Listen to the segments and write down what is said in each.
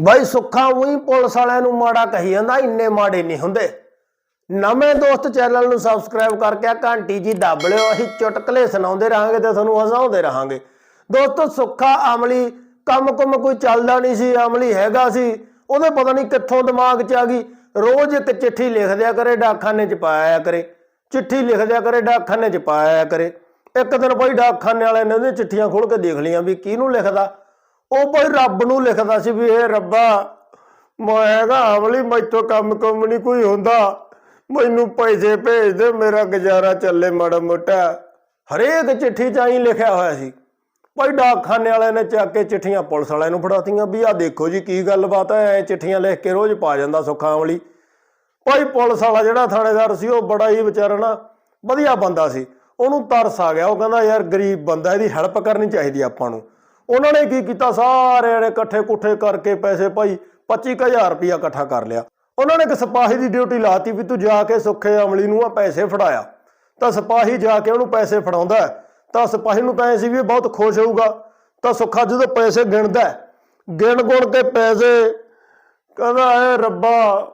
ਬਾਈ ਸੁੱਖਾ ਉਹੀ ਪੁਲਿਸ ਵਾਲਿਆਂ ਨੂੰ ਮਾੜਾ ਕਹੀ ਜਾਂਦਾ, ਇੰਨੇ ਮਾੜੇ ਨਹੀਂ ਹੁੰਦੇ। ਨਵੇਂ ਦੋਸਤ ਚੈਨਲ ਨੂੰ ਸਬਸਕ੍ਰਾਈਬ ਕਰਕੇ ਆ, ਘੰਟੀ ਜੀ ਦੱਬ ਲਿਓ, ਅਸੀਂ ਚੁਟਕਲੇ ਸੁਣਾਉਂਦੇ ਰਹਾਂਗੇ ਤੇ ਤੁਹਾਨੂੰ ਹਸਾਉਂਦੇ ਰਹਾਂਗੇ। ਦੋਸਤੋ, ਸੁੱਖਾ ਅਮਲੀ, ਕੰਮ ਕੁਮ ਕੋਈ ਚੱਲਦਾ ਨਹੀਂ ਸੀ, ਅਮਲੀ ਹੈਗਾ ਸੀ। ਉਹਦੇ ਪਤਾ ਨਹੀਂ ਕਿੱਥੋਂ ਦਿਮਾਗ 'ਚ ਆ ਗਈ। ਰੋਜ਼ ਇੱਕ ਚਿੱਠੀ ਲਿਖ ਦਿਆ ਕਰੇ, ਡਾਕਖਾਨੇ 'ਚ ਪਾਇਆ ਕਰੇ। ਚਿੱਠੀ ਲਿਖ ਦਿਆ ਕਰੇ, ਡਾਕਖਾਨੇ 'ਚ ਪਾਇਆ ਕਰੇ। ਇੱਕ ਦਿਨ ਬਈ ਡਾਕਖਾਨੇ ਵਾਲੇ ਨੇ ਉਹਦੀਆਂ ਚਿੱਠੀਆਂ ਖੋਲ ਕੇ ਦੇਖ ਲਈਆਂ ਵੀ ਕਿਹਨੂੰ ਲਿਖਦਾ। ਉਹ ਬਈ ਰੱਬ ਨੂੰ ਲਿਖਦਾ ਸੀ ਵੀ ਇਹ ਰੱਬਾ, ਮੈਂ ਹੈਗਾ ਅਮਲੀ ਮੈਥੋਂ ਕੰਮ ਕੰਮ ਨਹੀਂ ਕੋਈ ਹੁੰਦਾ। ਮੈਨੂੰ ਪੈਸੇ ਭੇਜ ਦੇ, ਮੇਰਾ ਗੁਜ਼ਾਰਾ ਚੱਲੇ ਮਾੜਾ ਮੋਟਾ। ਹਰੇਕ ਚਿੱਠੀ 'ਚ ਆਈ ਲਿਖਿਆ ਹੋਇਆ ਸੀ। ਭਾਈ ਡਾਕਖਾਨੇ ਵਾਲਿਆਂ ਨੇ ਚੱਕ ਕੇ ਚਿੱਠੀਆਂ ਪੁਲਿਸ ਵਾਲਿਆਂ ਨੂੰ ਫੜਾਤੀਆਂ ਵੀ ਆ ਦੇਖੋ ਜੀ ਕੀ ਗੱਲਬਾਤ ਹੈ, ਐ ਚਿੱਠੀਆਂ ਲਿਖ ਕੇ ਰੋਜ਼ ਪਾ ਜਾਂਦਾ ਸੁੱਖਾਂ ਵਾਲੀ ਭਾਈ ਪੁਲਿਸ ਵਾਲਾ ਜਿਹੜਾ ਥਾਣੇਦਾਰ ਸੀ, ਉਹ ਬੜਾ ਹੀ ਵਿਚਾਰਾ ਨਾ ਵਧੀਆ ਬੰਦਾ ਸੀ। ਉਹਨੂੰ ਤਰਸ ਆ ਗਿਆ, ਉਹ ਕਹਿੰਦਾ ਯਾਰ ਗਰੀਬ ਬੰਦਾ, ਇਹਦੀ ਹੈਲਪ ਕਰਨੀ ਚਾਹੀਦੀ ਆਪਾਂ ਨੂੰ। ਉਹਨਾਂ ਨੇ ਕੀ ਕੀਤਾ? ਸਾਰਿਆਂ ਨੇ ਇਕੱਠੇ ਕੁੱਠੇ ਕਰਕੇ ਪੈਸੇ ਭਾਈ 25000 ਰੁਪਇਆ ਇਕੱਠਾ ਕਰ ਲਿਆ। ਉਹਨਾਂ ਨੇ ਇੱਕ ਸਿਪਾਹੀ ਦੀ ਡਿਊਟੀ ਲਾਤੀ ਵੀ ਤੂੰ ਜਾ ਕੇ ਸੁੱਖੇ ਅਮਲੀ ਨੂੰ ਆ ਪੈਸੇ ਫੜਾਇਆ। ਤਾਂ ਸਿਪਾਹੀ ਜਾ ਕੇ ਉਹਨੂੰ ਪੈਸੇ ਫੜਾਉਂਦਾ ਤਾਂ ਸਿਪਾਹੀ ਨੂੰ ਤਾਂ ਸੀ ਵੀ ਇਹ ਬਹੁਤ ਖੁਸ਼ ਹੋਊਗਾ। ਤਾਂ ਸੁੱਖਾ ਜਦੋਂ ਪੈਸੇ ਗਿਣਦਾ ਗਿਣ ਗੁਣ ਕੇ ਪੈਸੇ ਕਹਿੰਦਾ ਏ ਰੱਬਾ,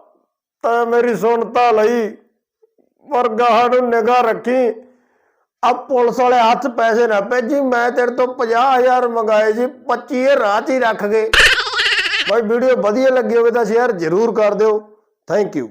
ਤਾਂ ਮੇਰੀ ਸੁਣਤਾ ਲਈ ਪਰ ਗਾਹਾਂ ਨੂੰ ਨਿਗਾਹ ਰੱਖੀ। ਆ ਪੁਲਿਸ ਵਾਲੇ ਹੱਥ ਪੈਸੇ ਨਾ ਭੇਜੀ ਮੈਂ ਤੇਰੇ ਤੋਂ 50000 ਮੰਗਾਏ ਜੀ 25 ਇਹ 'ਚ ਹੀ ਰੱਖ ਗਏ। ਭਾਈ ਵੀਡੀਓ ਵਧੀਆ ਲੱਗੀ ਹੋਵੇ ਤਾਂ ਸ਼ੇਅਰ ਜ਼ਰੂਰ ਕਰ ਦਿਓ। Thank you